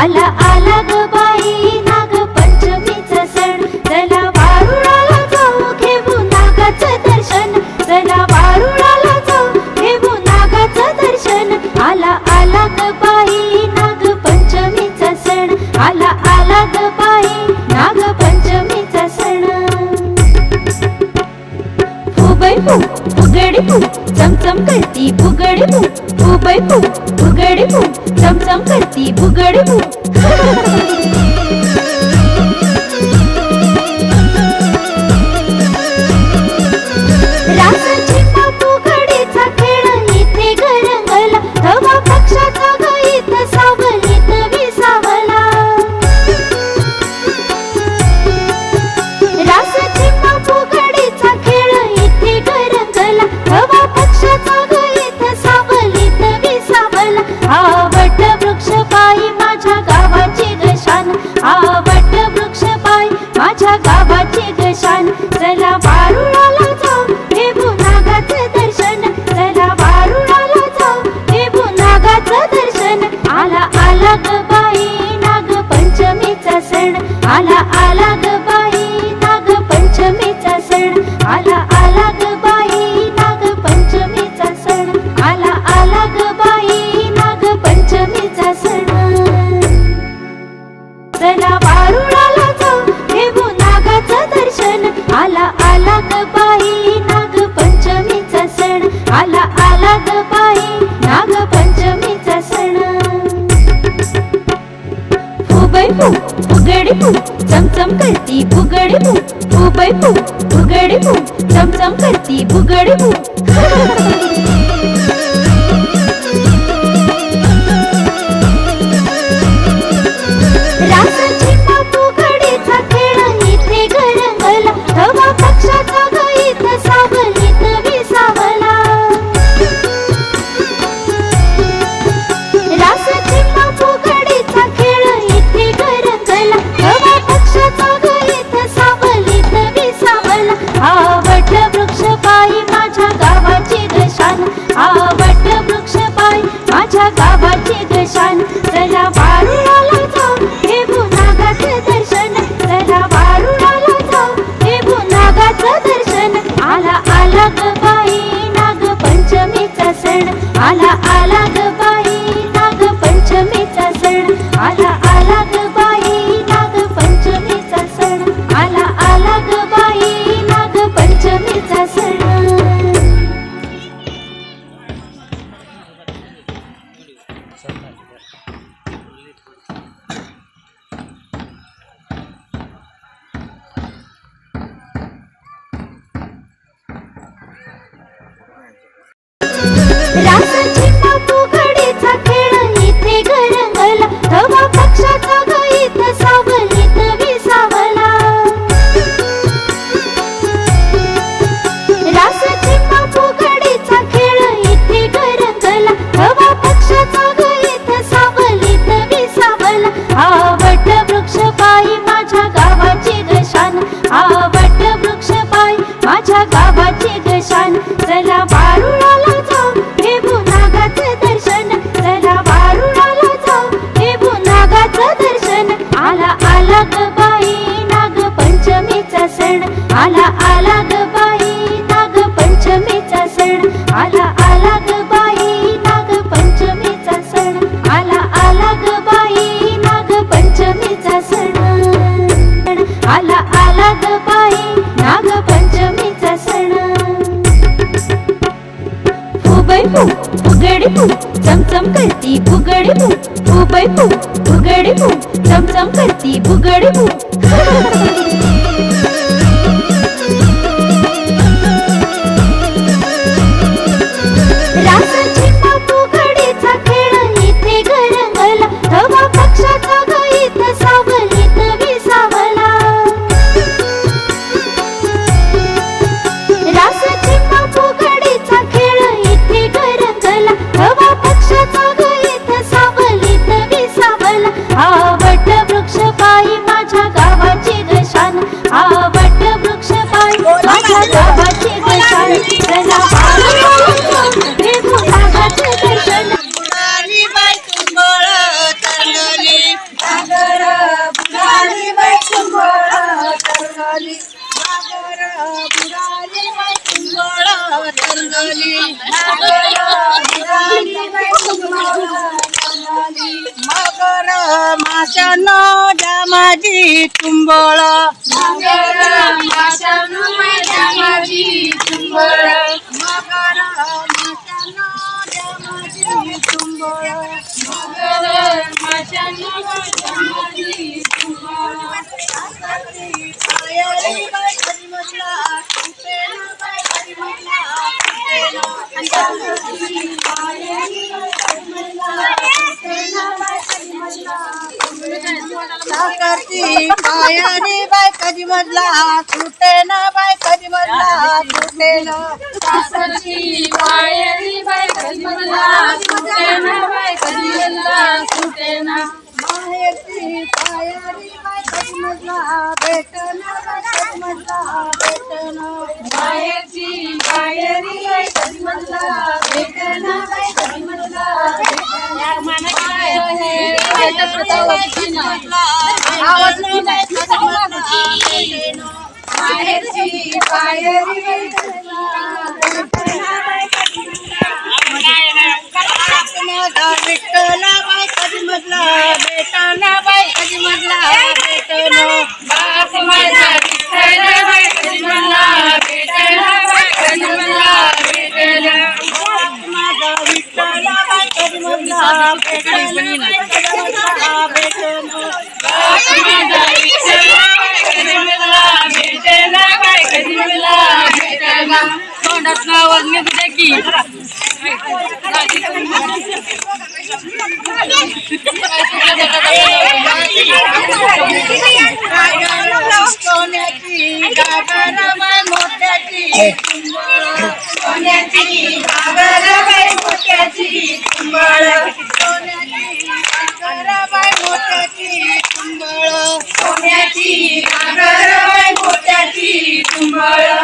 आला आला करती बुगडबू పూపైపు ఉగడిపు సంసం కర్తి బుగడిపు పూపైపు ఉగడిపు సంసం కర్తి బుగడిపు माझी तुंबळ. मगर तुंबळ. आणि बायकाजी मधला तुटे ना. बायकाजी मधला तुटे ना माहेरची पायारी बाय कधी म्हटला भेटना बाय कधी म्हटला भेटना आवाज नाही भेटना बाय कधी मधला भेटना Tomorrow.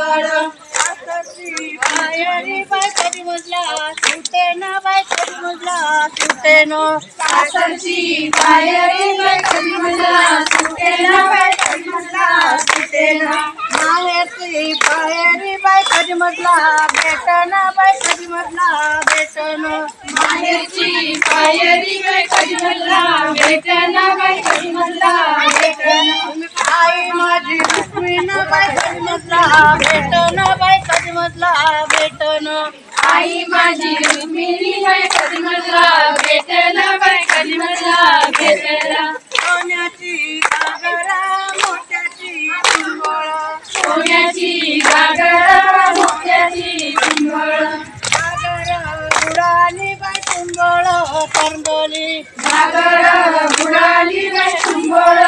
माझी कुंबळ आकाशी पायरी बाय कधी म्हटला सुटे ना. बाय कधी म्हटला सुटे ना सासरची पायरी बाय कधी म्हटला सुटे ना. बाय माहेरची पायरी बाय कधी म्हटला भेटना बाय कधी म्हटला भेटन माहेरची पायरी बाय कधी म्हटला भेटना बाय कधी म्हटला भेटन आई माझी रुक्मिण बाय कधी म्हटला भेटन बाय कधी म्हटला भेटन आई माझी रुक्मिणी बाई कधी म्हटला भेटला बाई कधी म्हटला भेटला कुंभळ तरंगली गागर बुडाली बाई कुंभळ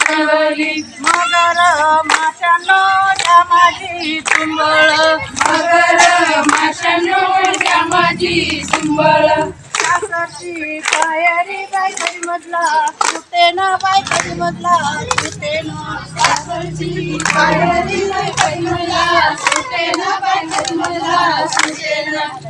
चवली मगर माशानो द्या माझी कुंभळ मगर माशांनो द्या माझी सुंबळ सासरची पायरी बाय कधी म्हटला सुटे ना बाय कधी म्हटला सुटे ना. सासरची पायरी बाई कधी म्हटला सुटे ना कधी म्हटला सुटे ना.